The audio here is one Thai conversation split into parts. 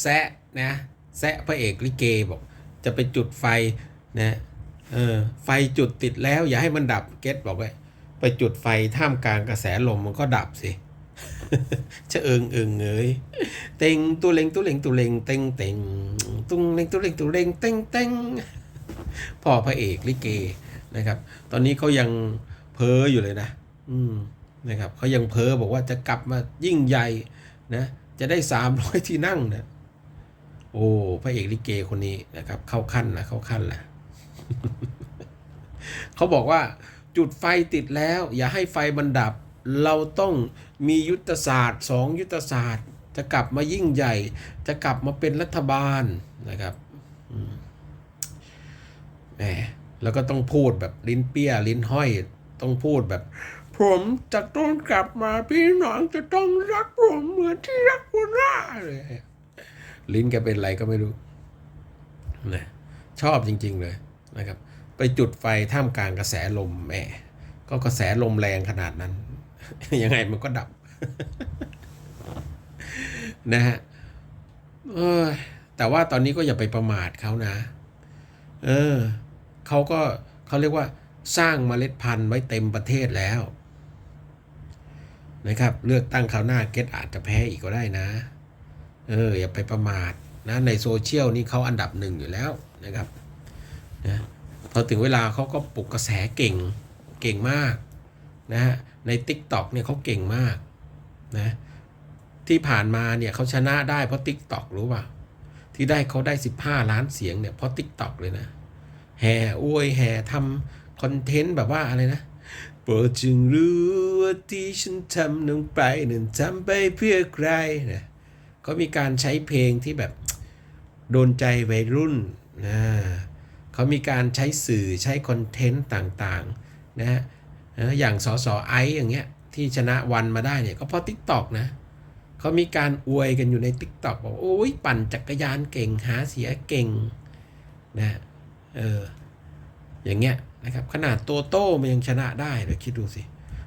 แซะนะแซะพระเอกลิเกบอกจะไปจุดไฟนะเออไฟจุดติดแล้ว อย่าให้มันดับเกตบอกไว้ไปจุดไฟท่ามกลางกระแสลมมันก็ดับสิจะเอิงเอิงเงยเต็งตัวเล็งตัวเล็งตัวเล็งเต็งเต็งตุ้งเล็งตัวเล็งตัวเล็งเต็งเต็งพ่อพระเอกลิเกนะครับ ตอนนี้เขายังเพ้ออยู่เลยนะ อืมนะครับเขายังเพ้อบอกว่าจะกลับมายิ่งใหญ่นะ จะได้สามร้อยที่นั่งนะ โอ้พระเอกลิเกคนนี้นะครับ เข้าขั้นนะเข้าขั้นละเขาบอกว่า จุดไฟติดแล้ว อย่าให้ไฟมันดับ เราต้องมียุทธศาสตร์สองยุทธศาสตร์ จะกลับมายิ่งใหญ่ จะกลับมาเป็นรัฐบาลนะครับแหมแล้วก็ต้องพูดแบบลิ้นเปี้ย ลิ้นห้อย ต้องพูดแบบ ผมจะต้องกลับมาพี่น้องจะต้องรักผมเหมือนที่รักหัวหน้าเลย ลิ้นแกเป็นอะไรก็ไม่รู้นะชอบจริง ๆ เลยนะครับ ไปจุดไฟท่ามกลางกระแสลมแหมก็กระแสลมแรงขนาดนั้น ยังไงมันก็ดับ นะฮะเอ้ยแต่ว่าตอนนี้ก็อย่าไปประมาทเขานะ เออเขาก็เขาเรียกว่าสร้างเมล็ดพันธุ์ไว้เต็มประเทศแล้ว นะครับ เลือกตั้งคราวหน้าเกตอาจจะแพ้อีกก็ได้นะ เอออย่าไปประมาทนะในโซเชียลนี่เขาอันดับหนึ่งอยู่แล้วนะครับนะพอถึงเวลาเขาก็ปลุกกระแสเก่งเก่งมากนะฮะใน t ิ k t o k เนี่ยเขาเก่งมากนะที่ผ่านมาเนี่ยเขาชนะได้เพราะ t ิ k t o k รู้ป่ะที่ได้เขาได้ 15 ล้านเสียงเนี่ยเพราะ t ิ k t o k เลยนะแห่อวยแห่ทำคอนเทนต์แบบว่าอะไรนะโปรดจึงรู้ว่าที่ฉันทำลงไปนั้นทำไปเพื่อใครนะ เขามีการใช้เพลงที่แบบโดนใจวัยรุ่นนะเขามีการใช้สื่อใช้คอนเทนต์ต่างๆนะฮะอย่างสอสอไอซ์อย่างเงี้ยที่ชนะวันมาได้เนี่ยก็เพราะ t ิ k t o k นะเขามีการอวยกันอยู่ใน t ิ k t o k บอกโอ้ยปั่นจักรยานเก่งหาเสียเก่งนะเอออย่างเงี้ยนะครับขนาดตัวโต้มันยังชนะได้เดี๋ยวคิดดูสิ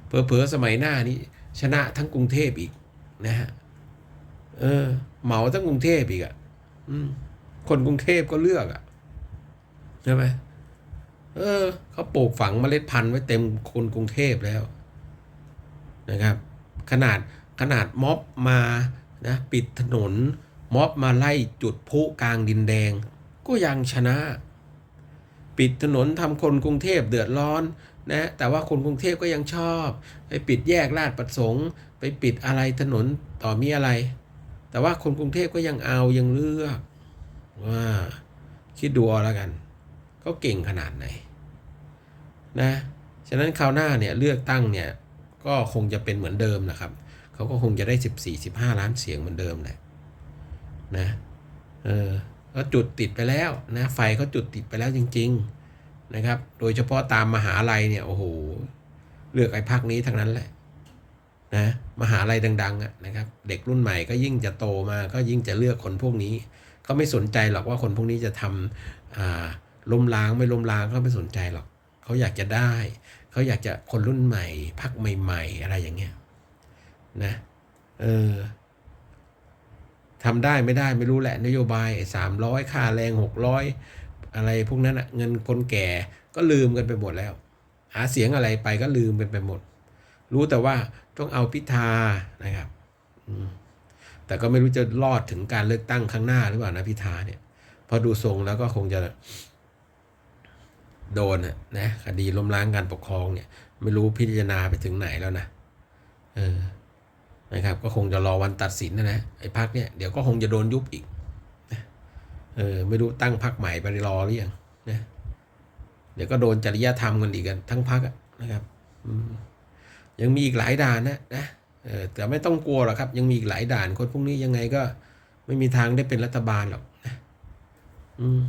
เผลอๆสมัยหน้านี้ชนะทั้งกรุงเทพอีกนะฮะ เออ เหมาทั้งกรุงเทพอีกอะ่ะคนกรุงเทพก็เลือกอะ่ะใช่ไหมเออเขาปลูกฝังเมล็ดพันธุ์ไว้เต็มคนกรุงเทพแล้ว นะครับ ขนาดขนาดม็อบมานะปิดถนน ม็อบมาไล่จุดพุกลางดินแดง ก็ยังชนะ ปิดถนนทำคนกรุงเทพเดือดร้อนนะแต่ว่าคนกรุงเทพก็ยังชอบ ไปปิดแยกลาดประสงค์ ไปปิดอะไรถนนต่อมีอะไร แต่ว่าคนกรุงเทพก็ยังเอายังเลือกว่าคิดดูเอาแล้วกันเขาเก่งขนาดไหนนะฉะนั้นคราวหน้าเนี่ยเลือกตั้งเนี่ยก็คงจะเป็นเหมือนเดิมนะครับเขาก็คงจะได้ 14-15 ล้านเสียงเหมือนเดิมแหละนะเออก็จุดติดไปแล้วนะไฟเขาจุดติดไปแล้วจริง ๆนะครับ โดยเฉพาะตามมหาลัยเนี่ยโอ้โหเลือกไอ้พักนี้ทั้งนั้นแหละ นะมหาลัยดังๆนะครับ เด็กรุ่นใหม่ก็ยิ่งจะโตมาก็ยิ่งจะเลือกคนพวกนี้เขาไม่สนใจหรอกว่าคนพวกนี้จะทำล้มล้างไม่ล้มล้างเขาไม่สนใจหรอกเขาอยากจะได้ เขาอยากจะคนรุ่นใหม่พักใหม่ ๆ อะไรอย่างเงี้ยนะเออทำได้ไม่ได้ไม่รู้แหละนโยบายสามร้อยค่าแรงหกร้อยอะไรพวกนั้นอะเงินคนแก่ก็ลืมกันไปหมดแล้ว หาเสียงอะไรไปก็ลืมกันไปหมด รู้แต่ว่าต้องเอาพิธานะครับแต่ก็ไม่รู้จะรอดถึงการเลือกตั้งข้งหน้าหรือเปล่านะพิธาเนี่ย พอดูทรงแล้วก็คงจะโดนนะคดีล้มล้างการปกครองเนี่ย ไม่รู้พิจารณาไปถึงไหนแล้วนะเออนะครับ ก็คงจะรอวันตัดสินนะนะไอ้พักเนี่ยเดี๋ยวก็คงจะโดนยุบอีกนะเออไม่รู้ตั้งพักใหม่ไปรอหรือยังนะเดี๋ยวก็โดนจริยธรรมกันอีกกันทั้งพักนะครับ อืม ยังมีอีกหลายด่านนะนะเออแต่ไม่ต้องกลัวหรอกครับ ยังมีอีกหลายด่านคนพวกนี้ยังไงก็ไม่มีทางได้เป็นรัฐบาลหรอกนะอืม